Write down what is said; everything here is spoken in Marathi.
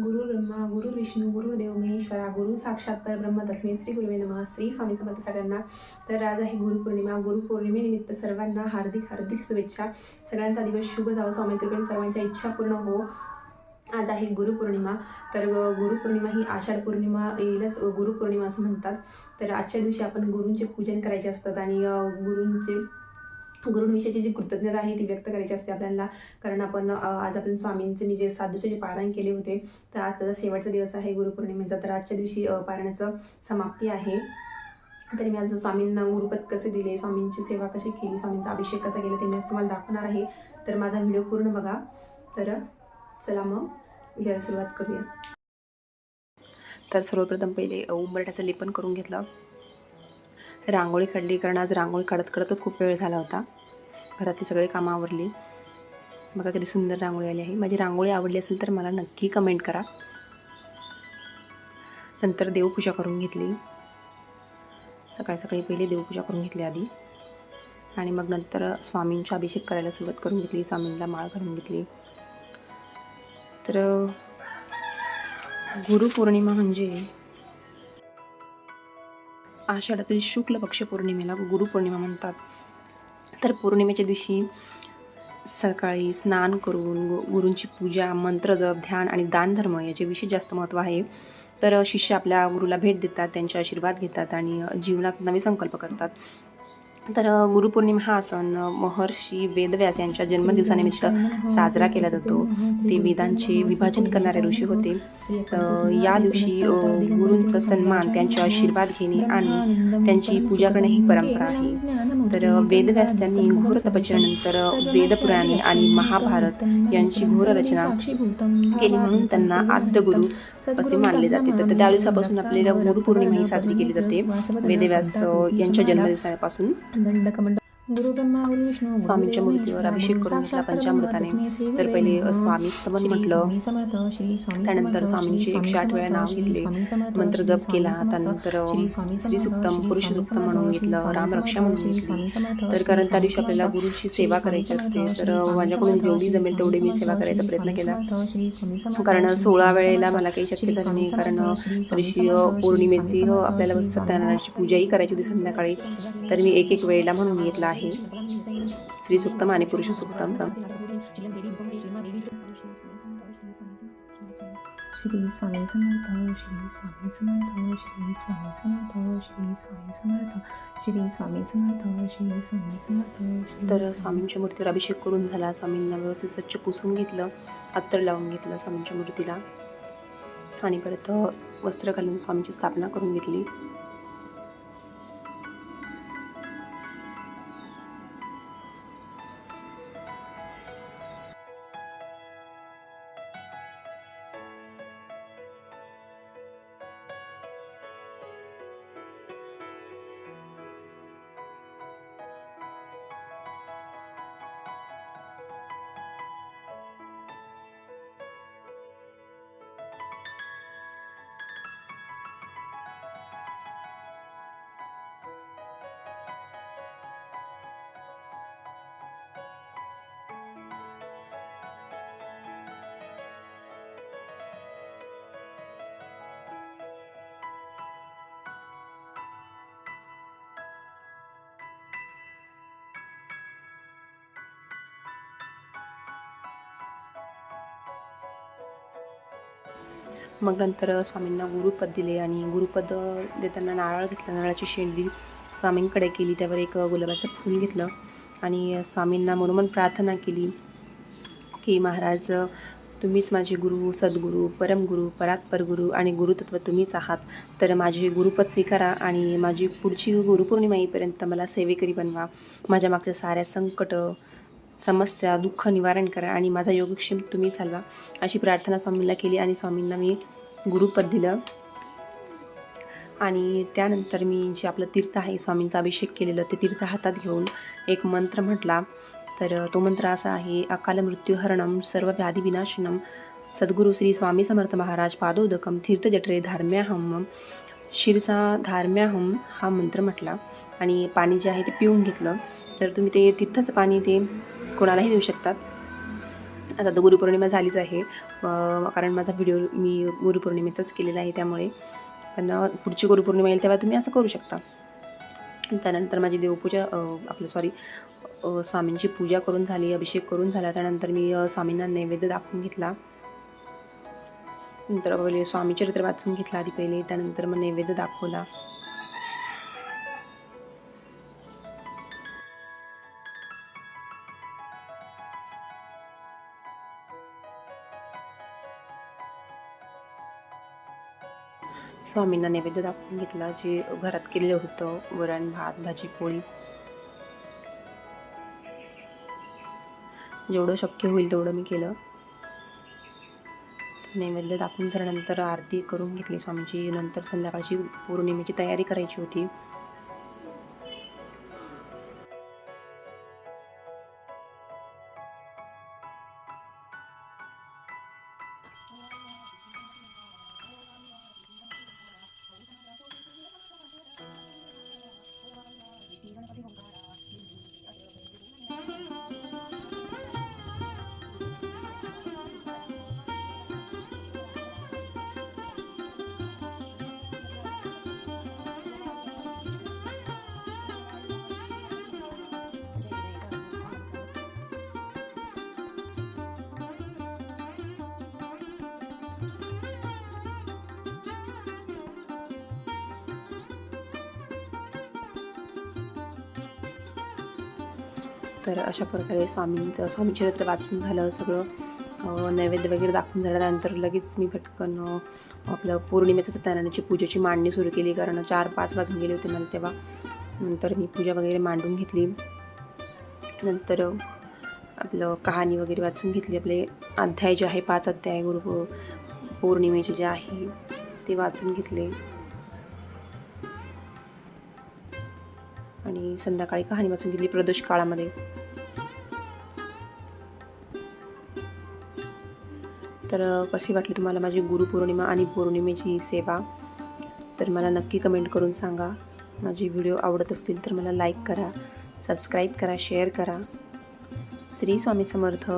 गुरु ब्रह्मा गुरु विष्णू गुरुदेव महेश्वरा गुरु साक्षात परब्रह्म तस्मै श्री गुरुवे नमः श्री स्वामी समर्थ सगळ्यांना. तर आज आहे गुरुपौर्णिमा गुरुपौर्णिमेनिमित्त सर्वांना हार्दिक हार्दिक शुभेच्छा. सगळ्यांचा दिवस शुभ जावो स्वामी कृपेने सर्वांच्या इच्छा पूर्ण हो. आज आहे गुरुपौर्णिमा तर गुरुपौर्णिमा ही आषाढ पौर्णिमा येईलच गुरुपौर्णिमा असं म्हणतात. तर आजच्या दिवशी आपण गुरूंचे पूजन करायचे असतात आणि गुरूंचे गुरुंविषयीची जी कृतज्ञता आहे ती व्यक्त करायची असते आपल्याला. कारण आपण आज आपण स्वामींचे मी जे साधूचे जे पारायण केले होते तर आज त्याचा शेवटचा दिवस आहे गुरुपौर्णिमेचा. तर आजच्या दिवशी पारायणाचं समाप्ती आहे. तरी मी आज स्वामींना गुरुपद कसे दिले स्वामींची सेवा कशी केली स्वामींचा अभिषेक कसा केला ते मी आज तुम्हाला दाखवणार आहे. तर माझा व्हिडिओ पूर्ण बघा. तर चला मग व्हिडिओला सुरुवात करूया. तर सर्वप्रथम पहिले उंबरट्याचं लेपन करून घेतलं. रांगोळी काढली कारण आज रांगोळी काढत काढतच खूप वेळ झाला होता. घरातली सगळी कामं आवरली. बघा किती सुंदर रांगोळी आली आहे. माझी रांगोळी आवडली असेल तर मला नक्की कमेंट करा. नंतर देवपूजा करून घेतली. सकाळी सकाळी पहिले देवपूजा करून घेतली आधी. आणि मग नंतर स्वामींचा अभिषेक करायला सुरुवात करून घेतली. स्वामींना माळ घालून घेतली. तर गुरुपौर्णिमा म्हणजे आषाढातील शुक्ल पक्ष पौर्णिमेला गुरुपौर्णिमा म्हणतात. तर पौर्णिमेच्या दिवशी सकाळी स्नान करून गु गुरूंची पूजा मंत्र जप ध्यान आणि दानधर्म याचे विशेष जास्त महत्त्व आहे. तर शिष्य आपल्या गुरुला भेट देतात त्यांचे आशीर्वाद घेतात आणि जीवनात नवे संकल्प करतात. तर गुरुपौर्णिमा हा सण महर्षी वेदव्यास यांच्या जन्मदिवसानिमित्त साजरा केला जातो. ते वेदांचे विभाजन करणारे ऋषी होते. तर या दिवशी गुरूंचा सन्मान त्यांचे आशीर्वाद घेणे आणि त्यांची पूजा करणे ही परंपरा आहे. तर वेदव्यास त्यांनी घोर तपश्चर्यानंतर वेदपुराणे आणि महाभारत यांची घोर रचना केली म्हणून त्यांना आद्य गुरु असे मानले जाते. तर त्या दिवसापासून आपल्याला गुरुपौर्णिमा ही साजरी केली जाते. वेदव्यास यांच्या जन्मदिवसापासून दंडकमंड गुरु ब्रह्मा गुरु विष्णू स्वामींच्या मूर्तीवर अभिषेक करून घेतला पंचामृताने तर पहिले स्वामी स्तवन म्हटलं. त्यानंतर स्वामींचे एकशे आठ वेळा नाव घेतले. मंत्र जप केला त्यानंतर श्री सुक्तम पुरुष सुक्तम म्हणून घेतलं रामरक्षा म्हणून घेतली. तर कारण त्या दिवशी आपल्याला गुरुची सेवा करायची असते तर माझ्याकडून जेवढी जमेल तेवढी मी सेवा करायचा प्रयत्न केला. कारण सोळा वेळेला मला काही शक्य झालं नाही कारण त्या दिवशी पौर्णिमेची आपल्याला सत्यनारायणाची पूजाही करायची होती संध्याकाळी तर मी एक एक वेळेला म्हणून घेतला आहे. श्री सुक्तम आणि पुरुष सुक्तम श्री स्वामी समर्थ श्री स्वामी समर्थ श्री स्वामी समर्थ श्री स्वामी समर्थ श्री स्वामी समर्थ श्री स्वामी समर्थ श्री तर स्वामी स्वामींच्या मूर्तीवर अभिषेक करून झाला. स्वामींना व्यवस्थित स्वच्छ पुसून घेतलं अत्तर लावून घेतलं स्वामींच्या मूर्तीला. आणि परत वस्त्र घालून स्वामींची स्थापना करून घेतली. मग नंतर स्वामींना गुरुपद दिले आणि गुरुपद देताना नारळ घेतला. नारळाची शेंडी स्वामींकडे केली. त्यावर एक गुलाबाचं फूल घेतलं आणि स्वामींना मनोमन प्रार्थना केली की महाराज तुम्हीच माझे गुरु सद्गुरू परमगुरू परात्पर गुरु आणि गुरुतत्व तुम्हीच आहात. तर माझे गुरुपद स्वीकारा आणि माझी पुढची गुरुपौर्णिमा येईपर्यंत मला सेवेकरी बनवा. माझ्या मागच्या साऱ्या संकट समस्या दुःख निवारण करा आणि माझा योगक्षेम तुम्ही चालवा. अशी प्रार्थना स्वामींना केली आणि स्वामींना मी गुरुपद दिलं. आणि त्यानंतर मी जे आपलं तीर्थ आहे स्वामींचा अभिषेक केलेलं ते तीर्थ हातात घेऊन एक मंत्र म्हटला. तर तो मंत्र असा आहे अकाल मृत्यूहरणम सर्व व्याधी विनाशनम सद्गुरू श्री स्वामी समर्थ महाराज पादोदकम तीर्थजठरे धार्म्याहम शिरसा धार्म्याहम हा मंत्र म्हटला. आणि पाणी जे आहे ते पिऊन घेतलं. तर तुम्ही ते तिथंच पाणी ते कोणालाही देऊ शकतात. आता तर गुरुपौर्णिमा झालीच आहे. कारण माझा व्हिडिओ मी गुरुपौर्णिमेचाच केलेला आहे त्यामुळे. पण पुढची गुरुपौर्णिमा येईल तेव्हा तुम्ही असं करू शकता. त्यानंतर माझी देवपूजा आपलं सॉरी स्वामींची पूजा करून झाली अभिषेक करून झाला. त्यानंतर मी स्वामींना नैवेद्य दाखवून घेतला. नंतर पहिले स्वामी चरित्र वाचून घेतला आधी पहिले. त्यानंतर मग नैवेद्य दाखवला. स्वामींना नैवेद्य दाखवून घेतला जे घरात केलेलं होतं वरण भात भाजी पोळी. जेवढं शक्य होईल तेवढं मी केलं. नैवेद्य दाखवून झाल्यानंतर आरती करून घेतली स्वामीची नंतर संध्याकाळची पौर्णिमेची तयारी करायची होती Grabe na तर अशा प्रकारे स्वामींचं स्वामीचरित्र वाचून झालं सगळं. नैवेद्य वगैरे दाखवून झाल्यानंतर लगेच मी पटकन आपलं पौर्णिमेचं सत्यनारायणाची पूजेची मांडणी सुरू केली कारण चार पाच वाजून गेले होते मला तेव्हा. नंतर मी पूजा वगैरे मांडून घेतली. नंतर आपलं कहाणी वगैरे वाचून घेतली. आपले अध्याय जे आहे पाच अध्याय गुरु पौर्णिमेचे जे आहे ते वाचून घेतले. आणि संध्याकाळी कहाणी वाचून दिली प्रदोष काळामध्ये. तर कशी वाटली तुम्हाला माझी गुरुपौर्णिमा आणि पौर्णिमेची सेवा? तर मला नक्की कमेंट करून सांगा. माझे व्हिडिओ आवडत असतील तर मला लाईक करा सबस्क्राईब करा शेअर करा. श्री स्वामी समर्थ.